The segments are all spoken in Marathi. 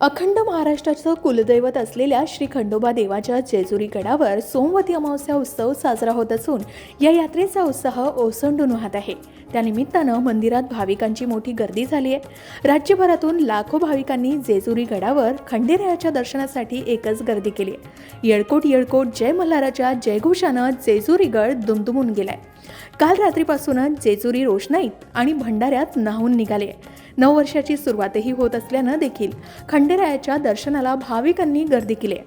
अखंड महाराष्ट्राचं कुलदैवत असलेल्या श्री खंडोबा देवाच्या जेजुरी गडावर सोमवती अमावस्या उत्सव साजरा होत असून या यात्रेचा उत्साह ओसंडून वाहत आहे. त्यानिमित्तानं मंदिरात भाविकांची मोठी गर्दी झाली आहे. राज्यभरातून लाखो भाविकांनी जेजुरी गडावर खंडेरायाच्या दर्शनासाठी एकच गर्दी केली आहे. येळकोट येळकोट जय मल्हाराच्या जयघोषानं जेजुरी गड दुमदुमून गेलाय. काल रात्रीपासूनच जेजुरी रोषणाईत आणि भंडाऱ्यात नाहून निघाले नऊ वर्षाची सुरुवातही होत असल्यानं देखील खंडेरायाच्या दर्शनाला भाविकांनी गर्दी केली आहे.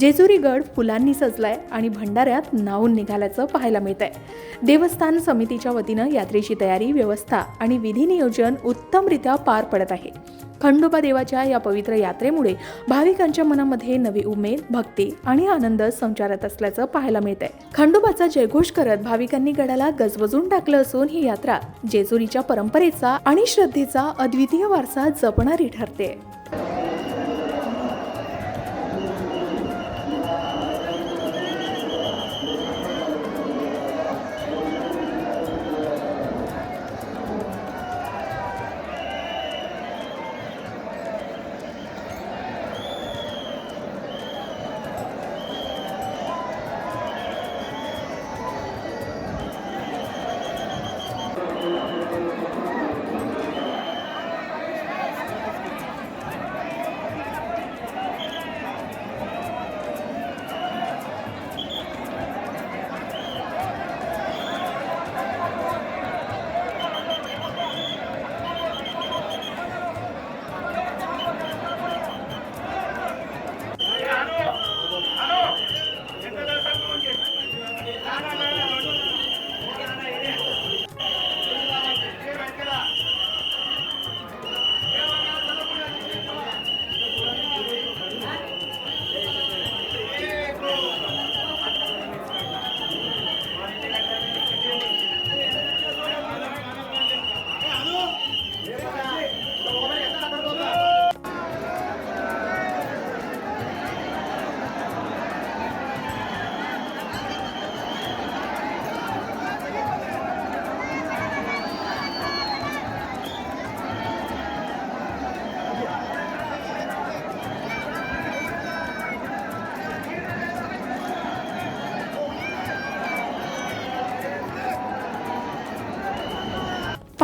जेजुरी गड फुलांनी सजलाय आणि भंडाऱ्यात नाहून निघाल्याचं पाहायला मिळत आहे देवस्थान समितीच्या वतीनं यात्रेची तयारी व्यवस्था आणि विधी नियोजन उत्तमरित्या पार पडत आहे. खंडोबा देवाच्या या पवित्र यात्रेमुळे भाविकांच्या मनामध्ये नवी उमेद भक्ती आणि आनंद संचारत असल्याचं पाहायला मिळतंय. खंडोबाचा जयघोष करत भाविकांनी गडाला गजबजून टाकलं असून ही यात्रा जेजुरीच्या परंपरेचा आणि श्रद्धेचा अद्वितीय वारसा जपणारी ठरते.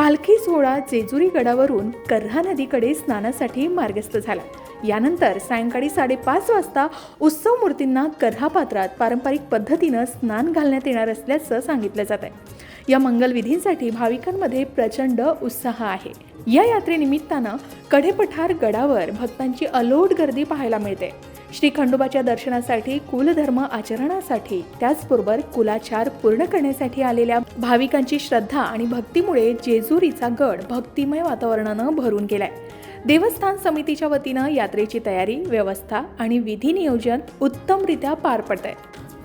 पालखी सोहळा जेजुरी गडावरून कर्हा नदीकडे स्नानासाठी मार्गस्थ झाला. यानंतर सायंकाळी साडेपाच वाजता उत्सव मूर्तींना कर्हा पात्रात पारंपरिक पद्धतीनं स्नान घालण्यात येणार असल्याचं सांगितलं जात आहे. या मंगलविधींसाठी भाविकांमध्ये प्रचंड उत्साह आहे. या यात्रेनिमित्तानं कढेपठार गडावर भक्तांची अलोट गर्दी पाहायला मिळते. श्री खंडोबाच्या दर्शनासाठी कुलधर्म आचरणासाठी त्याचबरोबर कुलाचार पूर्ण करण्यासाठी आलेल्या भाविकांची श्रद्धा आणि भक्तीमुळे जेजुरीचा गड भक्तिमय वातावरणानं भरून गेलाय. देवस्थान समितीच्या वतीनं यात्रेची तयारी व्यवस्था आणि विधी नियोजन उत्तमरित्या पार पडत आहे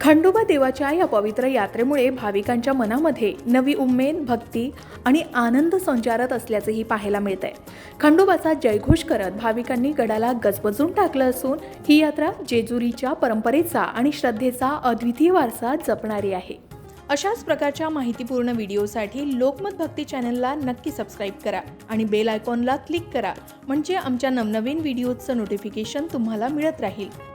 खंडोबा देवाच्या या पवित्र यात्रेमुळे भाविकांच्या मनामध्ये नवी उमेद भक्ती आणि आनंद संचारत असल्याचंही पाहायला मिळतंय. खंडोबाचा जयघोष करत भाविकांनी गडाला गजबजून टाकलं असून ही यात्रा जेजुरीच्या परंपरेचा आणि श्रद्धेचा अद्वितीय वारसा जपणारी आहे. अशाच प्रकारच्या माहितीपूर्ण व्हिडिओसाठी लोकमत भक्ती चॅनलला नक्की सबस्क्राईब करा आणि बेल आयकॉनला क्लिक करा म्हणजे आमच्या नवनवीन व्हिडिओचं नोटिफिकेशन तुम्हाला मिळत राहील.